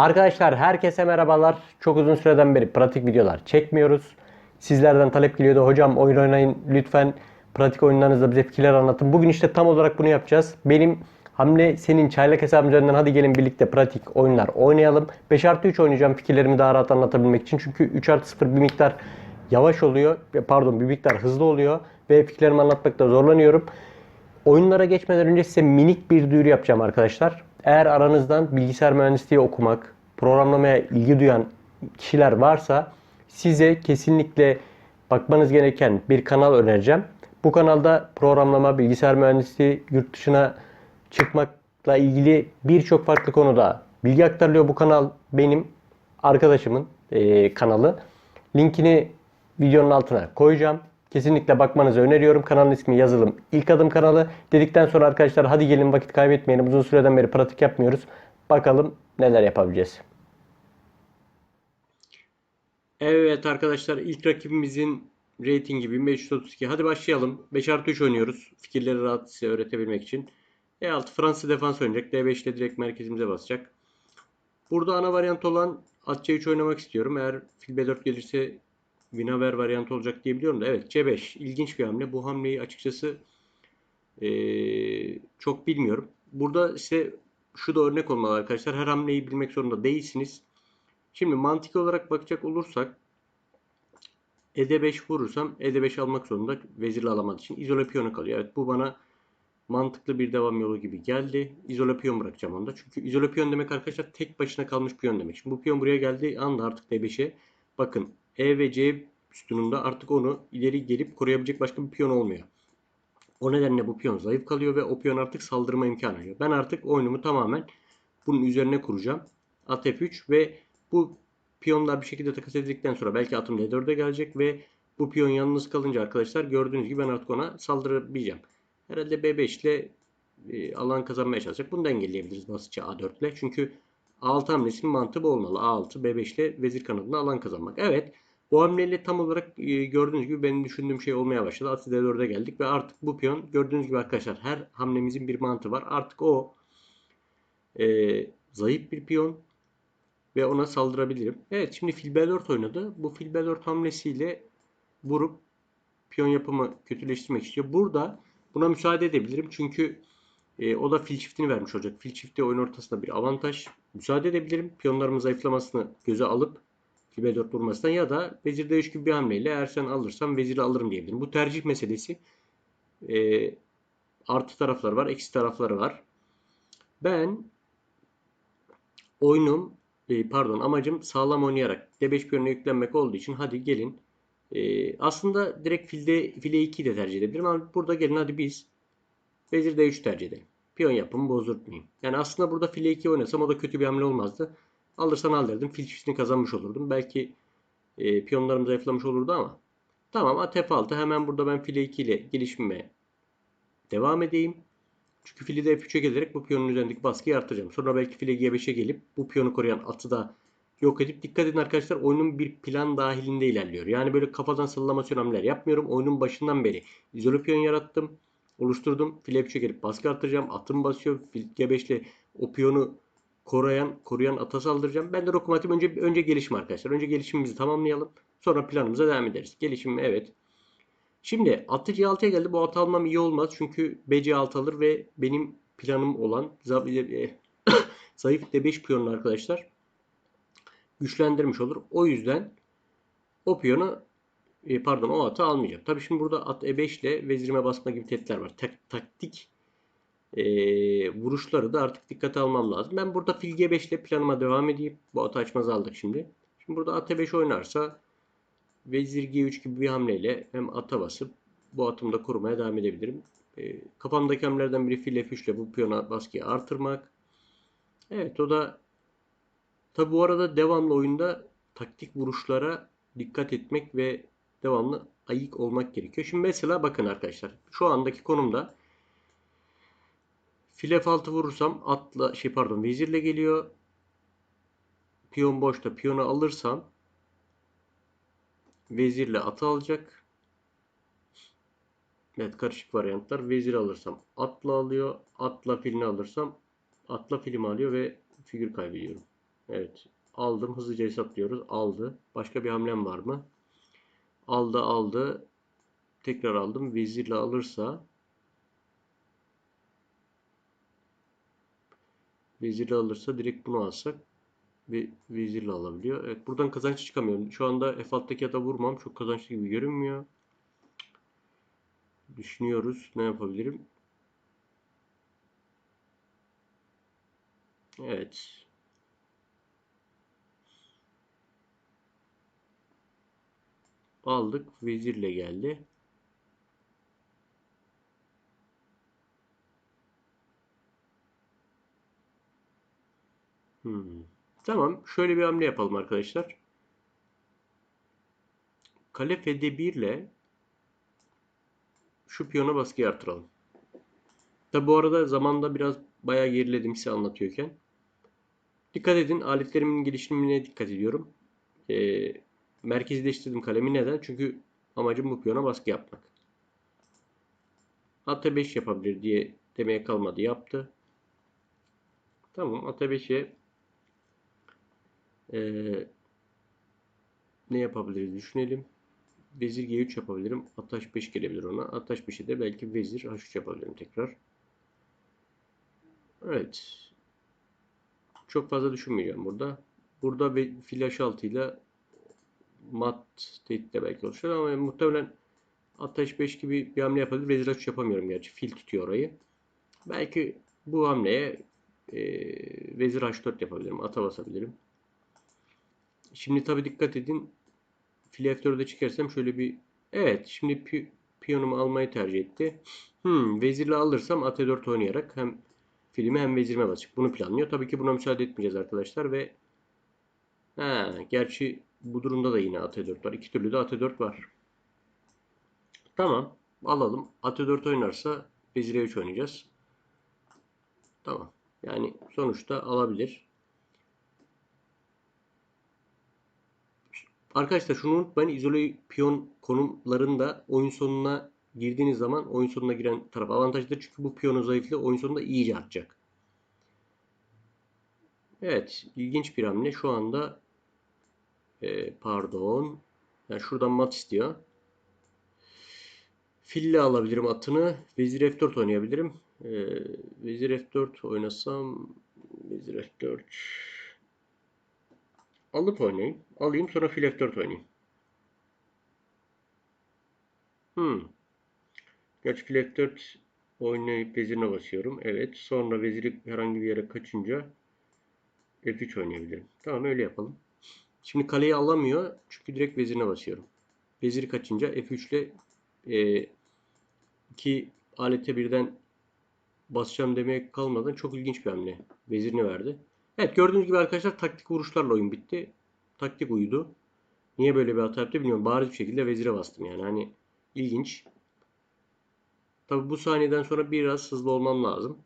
Arkadaşlar herkese merhabalar. Çok uzun süreden beri pratik videolar çekmiyoruz. Sizlerden talep geliyordu. Hocam oyun oynayın lütfen. Pratik oyunlarınızda bize fikirler anlatın. Bugün işte tam olarak bunu yapacağız. Benim Hamle senin çaylak hesabım üzerinden hadi gelin birlikte pratik oyunlar oynayalım. 5 artı 3 oynayacağım fikirlerimi daha rahat anlatabilmek için. Çünkü 3 artı 0 bir miktar yavaş oluyor. Pardon bir miktar hızlı oluyor. Ve fikirlerimi anlatmakta zorlanıyorum. Oyunlara geçmeden önce size minik bir duyuru yapacağım arkadaşlar. Eğer aranızdan bilgisayar mühendisliği okumak, programlamaya ilgi duyan kişiler varsa size kesinlikle bakmanız gereken bir kanal önereceğim. Bu kanalda programlama, bilgisayar mühendisliği, yurt dışına çıkmakla ilgili birçok farklı konuda bilgi aktarılıyor. Bu kanal benim arkadaşımın eee, kanalı. Linkini videonun altına koyacağım. Kesinlikle bakmanızı öneriyorum. Kanalın ismi yazılım ilk adım kanalı. Dedikten sonra arkadaşlar hadi gelin vakit kaybetmeyelim. Uzun süreden beri pratik yapmıyoruz. Bakalım neler yapabileceğiz. Evet arkadaşlar ilk rakibimizin ratingi 1532. Hadi başlayalım. 5 artı 3 oynuyoruz. Fikirleri rahat size öğretebilmek için. E6 Fransız defans oynayacak. D5 ile direkt merkezimize basacak. Burada ana varyant olan at C3 oynamak istiyorum. Eğer fil B4 gelirse Winaver varyantı olacak diye biliyorum da. Evet C5 ilginç bir hamle. Bu hamleyi açıkçası eee, çok bilmiyorum. Burada size şu da örnek olmalı arkadaşlar. Her hamleyi bilmek zorunda değilsiniz. Şimdi mantık olarak bakacak olursak ED5 vurursam ED5 almak zorunda vezirle alamadığı için izole piyonu kalıyor. Evet bu bana mantıklı bir devam yolu gibi geldi. İzole piyon bırakacağım onda. Çünkü izole piyon demek arkadaşlar tek başına kalmış piyon demek. Şimdi bu piyon buraya geldiği anda artık D5'e bakın E ve C sütununda artık onu ileri gelip koruyabilecek başka bir piyon olmuyor. O nedenle bu piyon zayıf kalıyor ve o piyon artık saldırma imkanı arıyor. Ben artık oyunumu tamamen bunun üzerine kuracağım. At F3 ve bu piyonlar bir şekilde takas edildikten sonra belki atım D4'e gelecek ve bu piyon yalnız kalınca arkadaşlar gördüğünüz gibi ben artık ona saldırabileceğim. Herhalde B5 ile e, alan kazanmaya çalışacak. Bunu da engelleyebiliriz basitçe A4 ile. Çünkü A6 hamlesinin mantığı olmalı. A6, B5 ile vezir kanadına alan kazanmak. Evet. Bu hamleyle tam olarak e, gördüğünüz gibi benim düşündüğüm şey olmaya başladı. At D4'e geldik ve artık bu piyon gördüğünüz gibi arkadaşlar her hamlemizin bir mantığı var. Artık o e, zayıf bir piyon ve ona saldırabilirim. Evet şimdi fil B4 oynadı. Bu fil B4 hamlesiyle vurup piyon yapımı kötüleştirmek istiyor. Burada buna müsaade edebilirim. Çünkü e, o da fil çiftini vermiş olacak. Fil çifti oyun ortasında bir avantaj. Müsaade edebilirim. Piyonlarımın zayıflamasını göze alıp fil B4 vurmasından ya da vezir D3 gibi bir hamleyle eğer sen alırsan veziri alırım diyebilirim. Bu tercih meselesi. E, artı tarafları var, eksi tarafları var. Ben oyunum e, pardon amacım sağlam oynayarak D5 piyonuna yüklenmek olduğu için hadi gelin e, aslında direkt filde file 2'yi de tercih edebilirim ama burada gelin hadi biz vezir D3 tercih edelim. Piyon yapımı bozdurtmayayım. Yani aslında burada file 2 oynasam o da kötü bir hamle olmazdı. Alırsan al derdim. Fil çiftini kazanmış olurdum. Belki e, piyonlarım zayıflamış olurdu ama. Tamam at F6 hemen burada ben file 2 ile gelişmeye devam edeyim. Çünkü fili de F3'e gelerek bu piyonun üzerindeki baskıyı artıracağım. Sonra belki file G5'e gelip bu piyonu koruyan atı da yok edip dikkat edin arkadaşlar oyunun bir plan dahilinde ilerliyor. Yani böyle kafadan sallamasyon hamleler yapmıyorum. Oyunun başından beri izole piyon yarattım. Oluşturdum. File F3'e gelip baskı artıracağım. Atım basıyor. Fil G5 ile o piyonu koruyan, koruyan ata saldıracağım. Ben de lokomotif önce önce gelişim arkadaşlar. Önce gelişimimizi tamamlayalım. Sonra planımıza devam ederiz. Gelişim evet. Şimdi atı C6'ya geldi. Bu atı almam iyi olmaz. Çünkü BC6 alır ve benim planım olan za- zayıf D5 piyonunu arkadaşlar güçlendirmiş olur. O yüzden o piyonu e, pardon o atı almayacağım. Tabii şimdi burada at E5 ile vezirime basma gibi tehditler var. Tak- taktik e, vuruşları da artık dikkate almam lazım. Ben burada fil G5 ile planıma devam edeyim. Bu atı açmaz aldık şimdi. Şimdi burada at E5 oynarsa vezir G3 gibi bir hamleyle hem ata basıp bu atımı da korumaya devam edebilirim. E, kafamdaki hamlelerden biri fil F3 ile bu piyona baskıyı artırmak. Evet o da tabi bu arada devamlı oyunda taktik vuruşlara dikkat etmek ve devamlı ayık olmak gerekiyor. Şimdi mesela bakın arkadaşlar şu andaki konumda fil F6 vurursam atla şey pardon vezirle geliyor. Piyon boşta piyonu alırsam vezirle atı alacak. Evet karışık varyantlar. Vezir alırsam atla alıyor. Atla filini alırsam atla filmi alıyor ve figür kaybediyorum. Evet. Aldım. Hızlıca hesaplıyoruz. Aldı. Başka bir hamlem var mı? Aldı aldı. Tekrar aldım. Vezirle alırsa vezirle alırsa direkt bunu alsak ve vezirle alabiliyor. Evet buradan kazanç çıkamıyorum. Şu anda F6'daki ata vurmam. Çok kazançlı gibi görünmüyor. Düşünüyoruz. Ne yapabilirim? Evet. Aldık. Vezirle geldi. Hmm. Tamam. Şöyle bir hamle yapalım arkadaşlar. Kale Fd1 ile şu piyona baskıyı artıralım. Tabi bu arada zamanda biraz bayağı geriledim size anlatıyorken. Dikkat edin aletlerimin gelişimine dikkat ediyorum. Ee, merkezleştirdim kalemi neden? Çünkü amacım bu piyona baskı yapmak. Ata 5 yapabilir diye demeye kalmadı yaptı. Tamam ata 5'e ee, ne yapabiliriz düşünelim. Vezir G3 yapabilirim. At H5 gelebilir ona. At H5'e de belki vezir H3 yapabilirim tekrar. Evet. Çok fazla düşünmeyeceğim burada. Burada ve fil H6 ile mat tehdit de belki oluşur ama muhtemelen at H5 gibi bir hamle yapabilir. Vezir H3 yapamıyorum gerçi. Fil tutuyor orayı. Belki bu hamleye e, vezir H4 yapabilirim. Ata basabilirim. Şimdi tabi dikkat edin. Fil F4'e çıkarsam şöyle bir evet şimdi pi piyonumu almayı tercih etti. Hmm, vezirle alırsam at 4 oynayarak hem filmi hem vezirime basacak. Bunu planlıyor. Tabii ki buna müsaade etmeyeceğiz arkadaşlar ve ha, gerçi bu durumda da yine at 4 var. İki türlü de at 4 var. Tamam. Alalım. At 4 oynarsa vezir 3 oynayacağız. Tamam. Yani sonuçta alabilir. Arkadaşlar şunu unutmayın. İzole piyon konumlarında oyun sonuna girdiğiniz zaman oyun sonuna giren taraf avantajlıdır. Çünkü bu piyonun zayıflığı oyun sonunda iyice artacak. Evet. ilginç bir hamle. Şu anda e, pardon. Yani şuradan mat istiyor. Fille alabilirim atını. Vezir F4 oynayabilirim. E, Vezir F4 oynasam Vezir F4 Alıp oynayayım. Alayım sonra fil F4 oynayayım. Hmm. Gerçi fil F4 oynayıp vezirine basıyorum. Evet. Sonra veziri herhangi bir yere kaçınca F3 oynayabilirim. Tamam öyle yapalım. Şimdi kaleyi alamıyor. Çünkü direkt vezirine basıyorum. Veziri kaçınca F3 ile e, iki alete birden basacağım demeye kalmadan çok ilginç bir hamle. Vezirini verdi. Evet gördüğünüz gibi arkadaşlar taktik vuruşlarla oyun bitti. Taktik uydu. Niye böyle bir hata yaptı bilmiyorum. Bariz bir şekilde vezire bastım yani. Hani ilginç. Tabi bu saniyeden sonra biraz hızlı olmam lazım.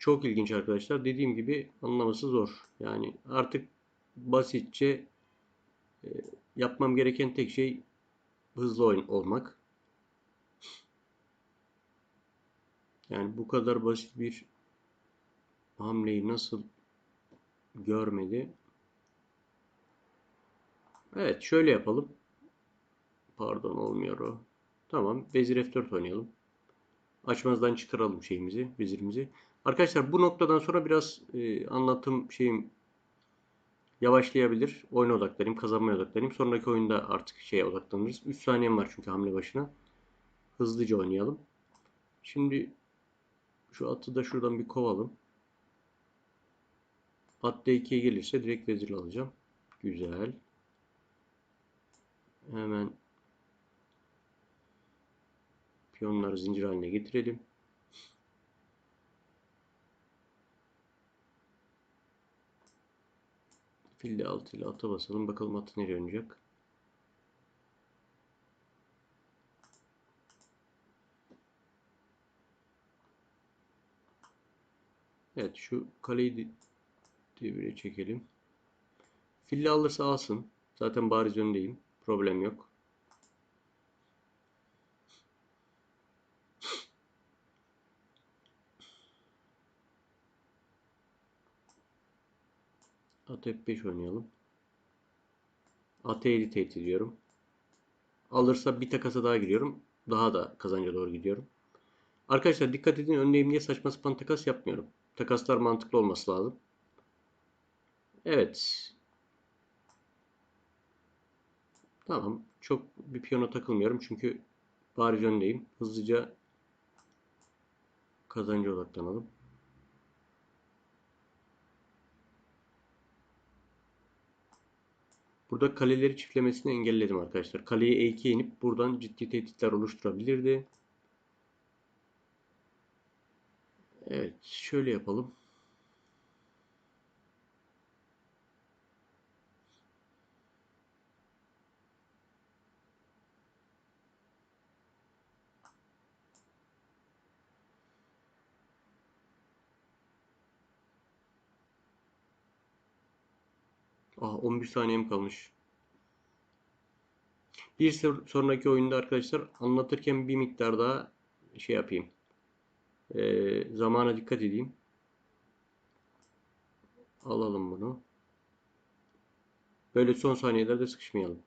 Çok ilginç arkadaşlar. Dediğim gibi anlaması zor. Yani artık basitçe e, yapmam gereken tek şey hızlı oyun olmak. Yani bu kadar basit bir hamleyi nasıl görmedi? Evet şöyle yapalım. Pardon olmuyor o. Tamam. Vezir F4 oynayalım. Açmazdan çıkaralım şeyimizi, vezirimizi. Arkadaşlar bu noktadan sonra biraz e, anlatım şeyim yavaşlayabilir. Oyuna odaklanayım, kazanmaya odaklanayım. Sonraki oyunda artık şeye odaklanırız. 3 saniyem var çünkü hamle başına. Hızlıca oynayalım. Şimdi şu atı da şuradan bir kovalım. At D2'ye gelirse direkt vezir alacağım. Güzel. Hemen piyonları zincir haline getirelim. Fil de 6 ile ata basalım. Bakalım atı nereye oynayacak. Evet şu kaleyi devire çekelim. Fille alırsa alsın. Zaten bariz öndeyim. Problem yok. At F5 oynayalım. At E7 tehdit ediyorum. Alırsa bir takasa daha giriyorum. Daha da kazanca doğru gidiyorum. Arkadaşlar dikkat edin öndeyim diye saçma sapan takas yapmıyorum. Takaslar mantıklı olması lazım. Evet. Tamam. Çok bir piyona takılmıyorum çünkü bariz öndeyim. Hızlıca kazanca odaklanalım. Burada kaleleri çiftlemesini engelledim arkadaşlar. Kaleye E2'ye inip buradan ciddi tehditler oluşturabilirdi. Evet, şöyle yapalım. Ah 11 saniyem kalmış. Bir sonraki oyunda arkadaşlar anlatırken bir miktar daha şey yapayım. Ee, zamana dikkat edeyim. Alalım bunu. Böyle son saniyelerde sıkışmayalım.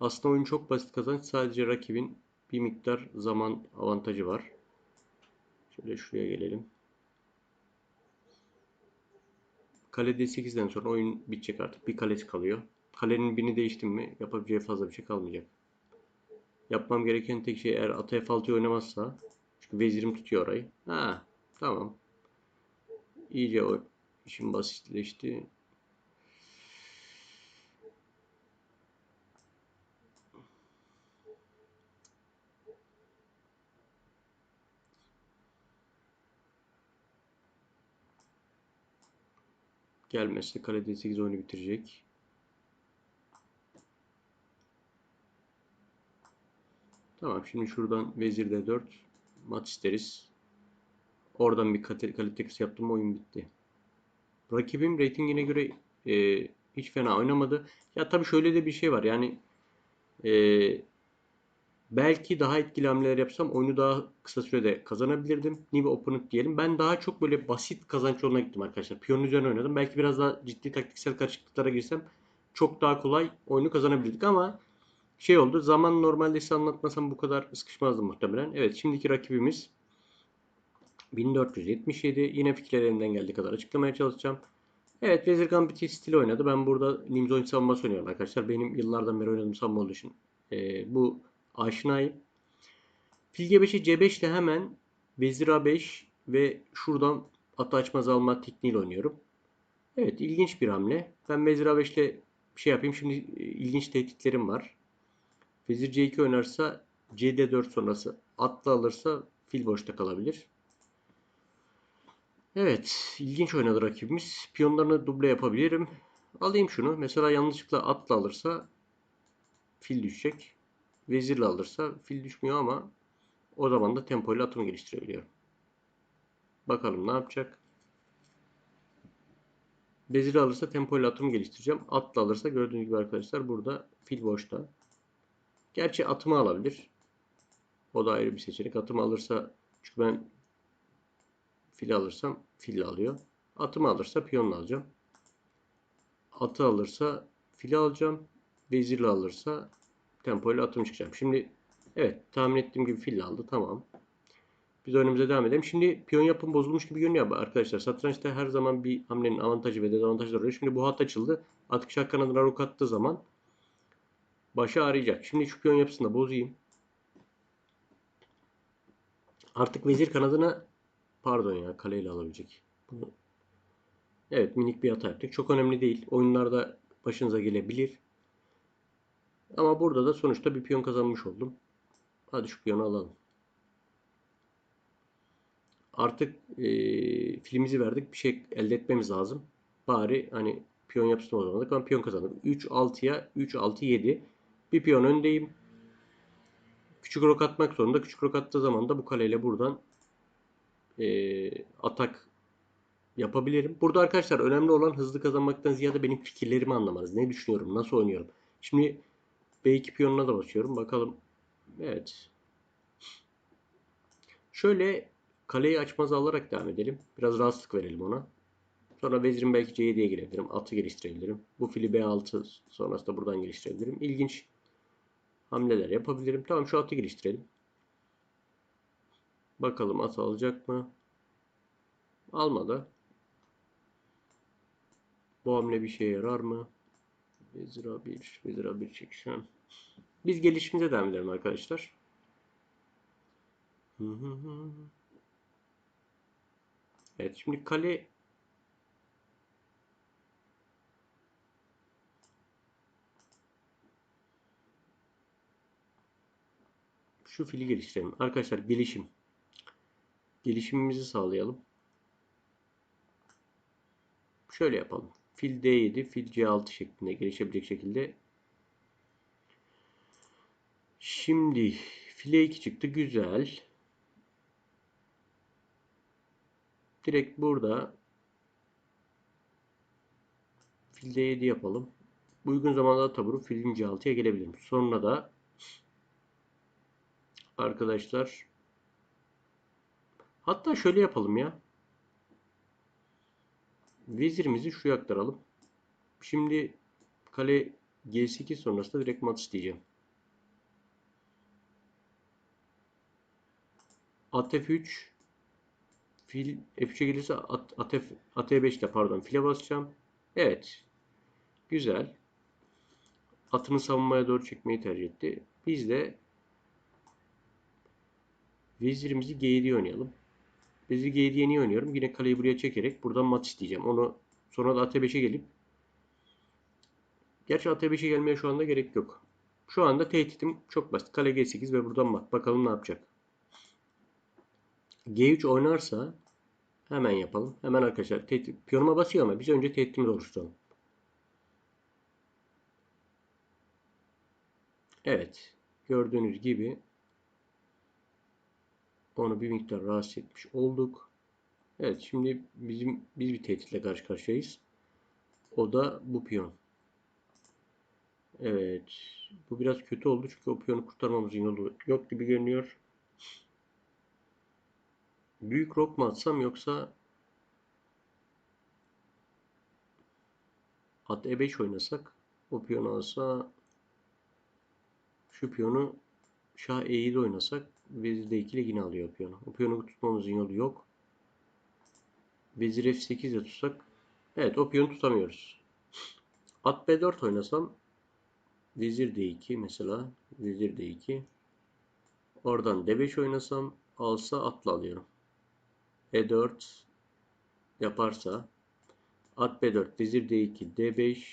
Aslında oyun çok basit kazanç. Sadece rakibin bir miktar zaman avantajı var. Şöyle şuraya gelelim. Kale D8'den sonra oyun bitecek artık. Bir kalesi kalıyor. Kalenin birini değiştim mi yapabileceği fazla bir şey kalmayacak. Yapmam gereken tek şey eğer ata F6'yı oynamazsa çünkü vezirim tutuyor orayı. Ha, tamam. İyice o işin basitleşti. Gelmezse kale D8 oyunu bitirecek. Tamam şimdi şuradan vezir D4 mat isteriz. Oradan bir kalite kısı yaptım oyun bitti. Rakibim reytingine göre e, hiç fena oynamadı. Ya tabii şöyle de bir şey var yani e, belki daha etkili hamleler yapsam oyunu daha kısa sürede kazanabilirdim. Nive opponent diyelim. Ben daha çok böyle basit kazanç yoluna gittim arkadaşlar. Piyonun üzerine oynadım. Belki biraz daha ciddi taktiksel karışıklıklara girsem çok daha kolay oyunu kazanabilirdik ama şey oldu. Zaman normalde size anlatmasam bu kadar sıkışmazdım muhtemelen. Evet şimdiki rakibimiz 1477. Yine fikirlerimden geldiği kadar açıklamaya çalışacağım. Evet Vezir Gambit'i stili oynadı. Ben burada Nimzoin savunması oynuyorum arkadaşlar. Benim yıllardan beri oynadığım savunma olduğu için e, bu aşinayım. Fil G5'e C5 ile hemen Vezir A5 ve şuradan atı açmaz alma tekniğiyle oynuyorum. Evet ilginç bir hamle. Ben Vezir A5 ile şey yapayım. Şimdi e, ilginç tehditlerim var. Vezir C2 oynarsa CD4 sonrası atla alırsa fil boşta kalabilir. Evet, ilginç oynadı rakibimiz. Piyonlarını duble yapabilirim. Alayım şunu. Mesela yanlışlıkla atla alırsa fil düşecek. Vezirle alırsa fil düşmüyor ama o zaman da tempoyla atımı geliştirebiliyorum. Bakalım ne yapacak. Vezirle alırsa tempoyla atımı geliştireceğim. Atla alırsa gördüğünüz gibi arkadaşlar burada fil boşta. Gerçi atımı alabilir. O da ayrı bir seçenek. Atımı alırsa çünkü ben fil alırsam fil alıyor. Atımı alırsa piyonla alacağım. Atı alırsa fili alacağım. Vezirle alırsa tempoyla atım çıkacağım. Şimdi evet tahmin ettiğim gibi fil aldı. Tamam. Biz oyunumuza devam edelim. Şimdi piyon yapım bozulmuş gibi görünüyor arkadaşlar. Satrançta her zaman bir hamlenin avantajı ve dezavantajları oluyor. Şimdi bu hat açıldı. At kişi kanadına rok attığı zaman başı arayacak. Şimdi şu piyon yapısını da bozayım. Artık vezir kanadına pardon ya kaleyle alabilecek. Evet minik bir hata yaptık. Çok önemli değil. Oyunlarda başınıza gelebilir. Ama burada da sonuçta bir piyon kazanmış oldum. Hadi şu piyonu alalım. Artık e, filmimizi verdik. Bir şey elde etmemiz lazım. Bari hani piyon yapısını bozamadık ama piyon kazandım. 3 6'ya 3 6 7. Bir piyon öndeyim. Küçük rok atmak zorunda. Küçük rok attığı zaman da bu kaleyle buradan e, atak yapabilirim. Burada arkadaşlar önemli olan hızlı kazanmaktan ziyade benim fikirlerimi anlamanız. Ne düşünüyorum? Nasıl oynuyorum? Şimdi B2 piyonuna da basıyorum. Bakalım. Evet. Şöyle kaleyi açmaz alarak devam edelim. Biraz rahatsızlık verelim ona. Sonra vezirim belki C7'ye girebilirim. Atı geliştirebilirim. Bu fili B6 sonrasında buradan geliştirebilirim. İlginç hamleler yapabilirim. Tamam şu atı geliştirelim. Bakalım at alacak mı? Almadı. Bu hamle bir şeye yarar mı? Vezir A1, Vezir A1 çekişen. Biz gelişimize devam edelim arkadaşlar. Evet şimdi kale şu fili geliştirelim. Arkadaşlar gelişim. Gelişimimizi sağlayalım. Şöyle yapalım. Fil D7, fil C6 şeklinde gelişebilecek şekilde. Şimdi file 2 çıktı. Güzel. Direkt burada fil D7 yapalım. Uygun zamanda taburu filin C6'ya gelebilirim. Sonra da arkadaşlar hatta şöyle yapalım ya. Vezirimizi şuraya aktaralım. Şimdi kale G8 sonrasında direkt mat isteyeceğim. At F3 fil F3'e gelirse at, at, F, at E5 ile pardon file basacağım. Evet. Güzel. Atını savunmaya doğru çekmeyi tercih etti. Biz de vezirimizi G7'ye oynayalım. Vezir G7'ye niye oynuyorum? Yine kaleyi buraya çekerek buradan mat isteyeceğim. Onu sonra da at E5'e gelip Gerçi at E5'e gelmeye şu anda gerek yok. Şu anda tehditim çok basit. Kale G8 ve buradan mat. Bakalım ne yapacak. G3 oynarsa hemen yapalım. Hemen arkadaşlar piyonuma basıyor ama biz önce tehditimizi oluşturalım. Evet. Gördüğünüz gibi onu bir miktar rahatsız etmiş olduk. Evet şimdi bizim biz bir tehditle karşı karşıyayız. O da bu piyon. Evet. Bu biraz kötü oldu çünkü o piyonu kurtarmamızın yolu yok gibi görünüyor. Büyük rok mu atsam yoksa at e5 oynasak o piyonu alsa şu piyonu şah e7 oynasak vezir d2 ile yine alıyor piyonu. O piyonu tutmamızın yolu yok. Vezir f8 ile tutsak evet o piyonu tutamıyoruz. At b4 oynasam vezir d2 mesela vezir d2 oradan d5 oynasam alsa atla alıyorum. E4 yaparsa at B4 vezir D2 D5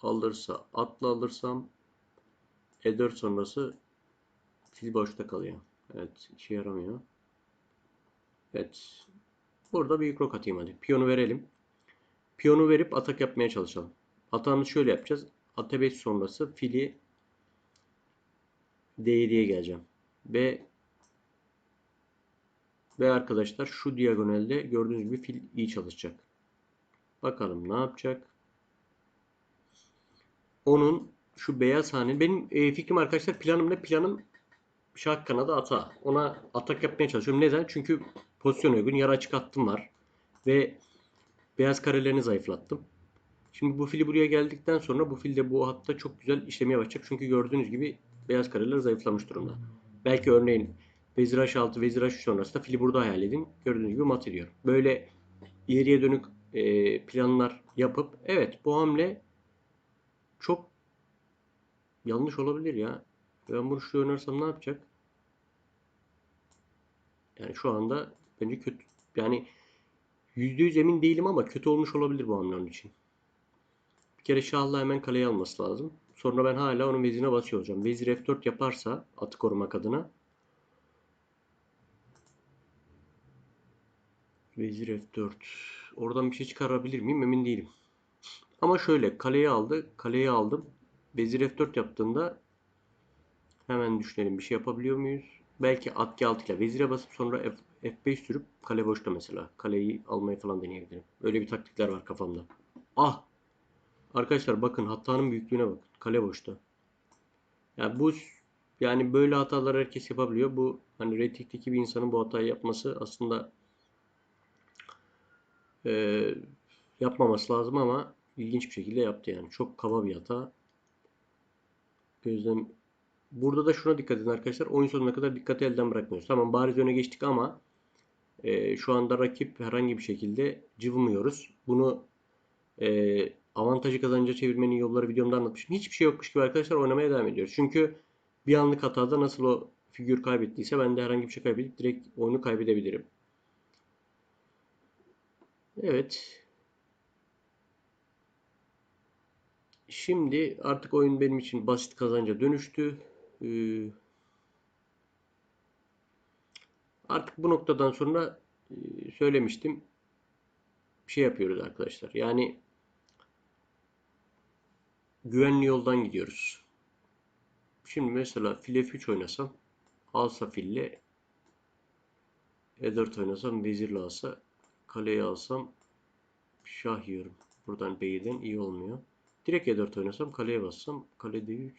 alırsa atla alırsam E4 sonrası fil boşta kalıyor. Evet işe yaramıyor. Evet. Burada büyük rok atayım hadi. Piyonu verelim. Piyonu verip atak yapmaya çalışalım. Atağımızı şöyle yapacağız. At E5 sonrası fili D7'ye geleceğim. Ve ve arkadaşlar şu diagonalde gördüğünüz gibi fil iyi çalışacak. Bakalım ne yapacak. Onun şu beyaz hane benim e, fikrim arkadaşlar planım ne? Planım şah kanadı ata. Ona atak yapmaya çalışıyorum. Neden? Çünkü pozisyon uygun yarı açık attım var. Ve beyaz karelerini zayıflattım. Şimdi bu fili buraya geldikten sonra bu fil de bu hatta çok güzel işlemeye başlayacak. Çünkü gördüğünüz gibi beyaz kareler zayıflamış durumda. Belki örneğin Vezir H6, Vezir H3 sonrasında fili burada hayal edin. Gördüğünüz gibi mat ediyor. Böyle ileriye dönük e, planlar yapıp evet bu hamle çok yanlış olabilir ya. Ben bunu şu oynarsam ne yapacak? Yani şu anda bence kötü. Yani %100 emin değilim ama kötü olmuş olabilir bu hamle onun için. Bir kere şahla hemen kaleye alması lazım. Sonra ben hala onun vezirine basıyor olacağım. Vezir F4 yaparsa atı korumak adına Vezir F4. Oradan bir şey çıkarabilir miyim? Emin değilim. Ama şöyle kaleyi aldı. Kaleyi aldım. Vezir F4 yaptığında hemen düşünelim bir şey yapabiliyor muyuz? Belki at G6 ile vezire basıp sonra F, F5 sürüp kale boşta mesela. Kaleyi almayı falan deneyebilirim. Öyle bir taktikler var kafamda. Ah! Arkadaşlar bakın hatanın büyüklüğüne bakın. Kale boşta. Yani bu yani böyle hatalar herkes yapabiliyor. Bu hani Retik'teki bir insanın bu hatayı yapması aslında ee, yapmaması lazım ama ilginç bir şekilde yaptı yani. Çok kaba bir hata. Gözlem Burada da şuna dikkat edin arkadaşlar. Oyun sonuna kadar dikkati elden bırakmıyoruz. Tamam bariz öne geçtik ama e, şu anda rakip herhangi bir şekilde cıvımıyoruz. Bunu e, avantajı kazanınca çevirmenin yolları videomda anlatmışım. Hiçbir şey yokmuş gibi arkadaşlar oynamaya devam ediyoruz. Çünkü bir anlık hatada nasıl o figür kaybettiyse ben de herhangi bir şey kaybedip direkt oyunu kaybedebilirim. Evet. Şimdi artık oyun benim için basit kazanca dönüştü. Ee, artık bu noktadan sonra e, söylemiştim. Bir şey yapıyoruz arkadaşlar. Yani güvenli yoldan gidiyoruz. Şimdi mesela file 3 oynasam alsa fille E4 oynasam vezirle alsa kaleyi alsam şah yiyorum. Buradan beyden iyi olmuyor. Direkt E4 oynasam kaleye bassam kale D3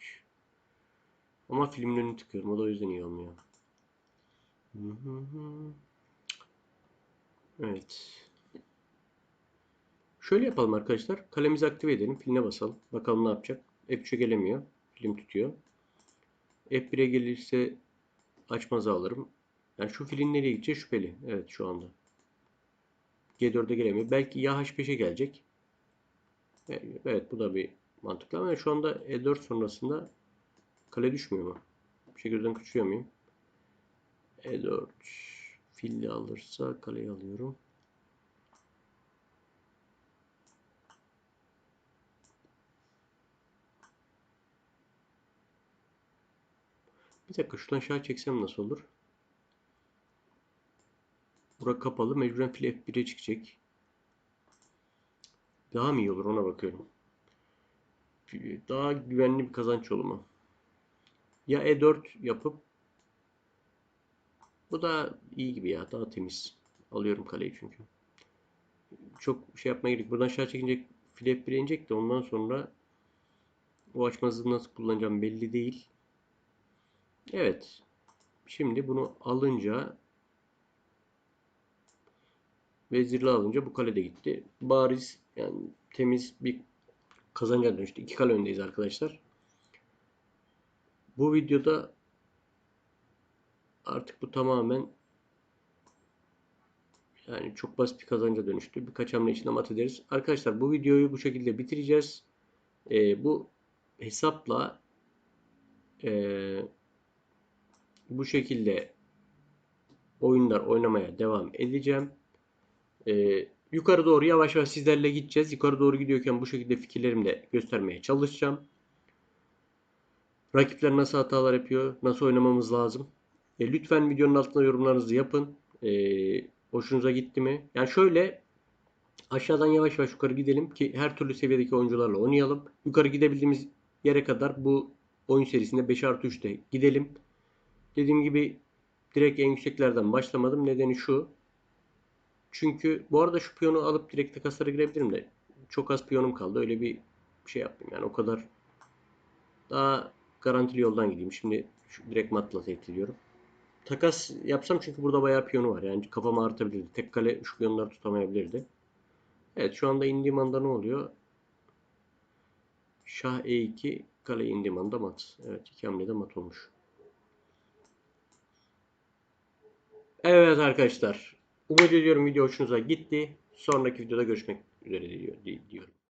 ama filmin önünü tıkıyorum. O da o yüzden iyi olmuyor. Evet. Şöyle yapalım arkadaşlar. Kalemizi aktive edelim. Filine basalım. Bakalım ne yapacak. F3'e gelemiyor. Film tutuyor. F1'e gelirse açmazı alırım. Yani şu filin nereye gideceği şüpheli. Evet şu anda. G4'e gelemiyor. Belki ya H5'e gelecek. Evet bu da bir mantıklı ama şu anda E4 sonrasında kale düşmüyor mu? Bir gözden kaçırıyor muyum? E4 filli alırsa kaleyi alıyorum. Bir dakika şuradan şah çeksem nasıl olur? Bura kapalı. Mecburen fil F1'e çıkacak. Daha mı iyi olur ona bakıyorum. Daha güvenli bir kazanç yolu? Ya E4 yapıp bu da iyi gibi ya. Daha temiz. Alıyorum kaleyi çünkü. Çok şey yapmaya gerek. Buradan şah çekince file F1'e inecek de ondan sonra o açmazı nasıl kullanacağım belli değil. Evet. Şimdi bunu alınca vezirli alınca bu kale de gitti. Bariz yani temiz bir kazanca dönüştü. İki kale öndeyiz arkadaşlar. Bu videoda artık bu tamamen yani çok basit bir kazanca dönüştü. Birkaç hamle içinde mat ederiz. Arkadaşlar bu videoyu bu şekilde bitireceğiz. Ee, bu hesapla e, bu şekilde oyunlar oynamaya devam edeceğim. Ee, yukarı doğru yavaş yavaş sizlerle gideceğiz. Yukarı doğru gidiyorken bu şekilde fikirlerimi de göstermeye çalışacağım. Rakipler nasıl hatalar yapıyor, nasıl oynamamız lazım. E, lütfen videonun altına yorumlarınızı yapın. E, hoşunuza gitti mi? Yani şöyle aşağıdan yavaş yavaş yukarı gidelim ki her türlü seviyedeki oyuncularla oynayalım. Yukarı gidebildiğimiz yere kadar bu oyun serisinde 5 artı 3'te gidelim. Dediğim gibi direkt en yükseklerden başlamadım. Nedeni şu. Çünkü bu arada şu piyonu alıp direkt takaslara girebilirim de çok az piyonum kaldı. Öyle bir şey yaptım yani o kadar daha garantili yoldan gideyim. Şimdi şu direkt matla tehdit ediyorum. Takas yapsam çünkü burada bayağı piyonu var. Yani kafamı ağrıtabilirdi. Tek kale şu piyonları tutamayabilirdi. Evet şu anda indiğim anda ne oluyor? Şah E2 kale indiğim anda mat. Evet iki hamlede mat olmuş. Evet arkadaşlar. Umut ediyorum video hoşunuza gitti. Sonraki videoda görüşmek üzere diyorum.